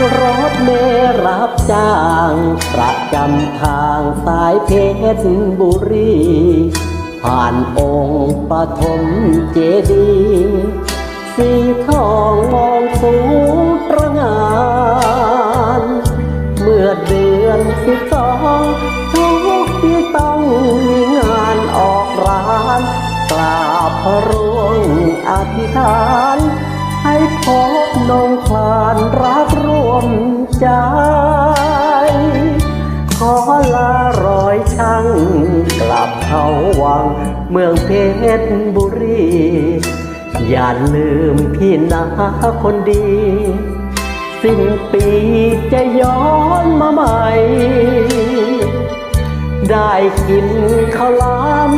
รถเมรับจ้างประจำทางสายเพชรบุรี ผ่านองค์ปฐมเจดีย์สีทองมองสูงตระงาน เมื่อเดือนสิบสองทุกที่ต้องมีงานออกร้านกราบพระร่วงอธิษฐาน ให้พบนงคลานรักร่วมใจ ขอลารอยช่างกลับเขาวังเมืองเพชรบุรี อย่าลืมพี่นาคนดี สิ้นปีจะย้อนมาใหม่ ได้กินข้าวลาม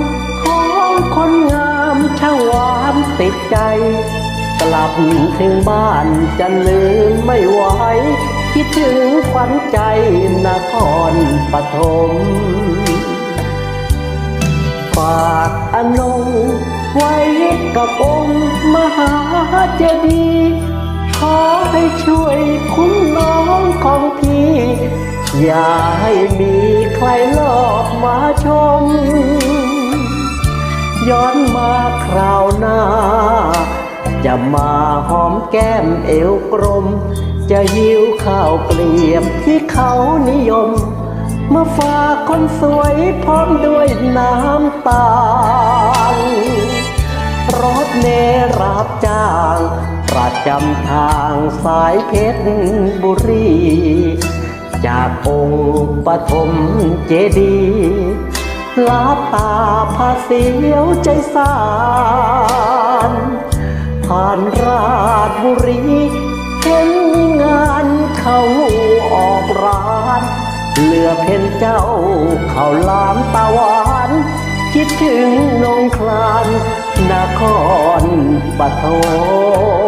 ของคนงามช่างหวานติดใจ กลับถึงบ้านจะลืมไม่ไหวคิดถึงขวัญใจนครปฐมฝากอนงไว้กับองค์มหาเจดีย์ขอให้ช่วยคุ้มน้องของพี่ อย่าให้มีใครหลอกมาชม ย้อนมาคราวหน้า จะมาหอมแก้มเอวกลม จะหิวข้าวเกลียบที่เขานิยม มาฝากคนสวยพร้อมด้วยน้ำตาลรถเมรับจ้าง ประจำทางสายเพชรบุรี จากองค์ปฐมเจดีลาตาพาเสียวใจสาน ผ่านราชบุรีเห็นงานเขาออกร้าน เหลือเพ็นเจ้าเขาลามตาวานคิดถึงนงคลานนครปฐม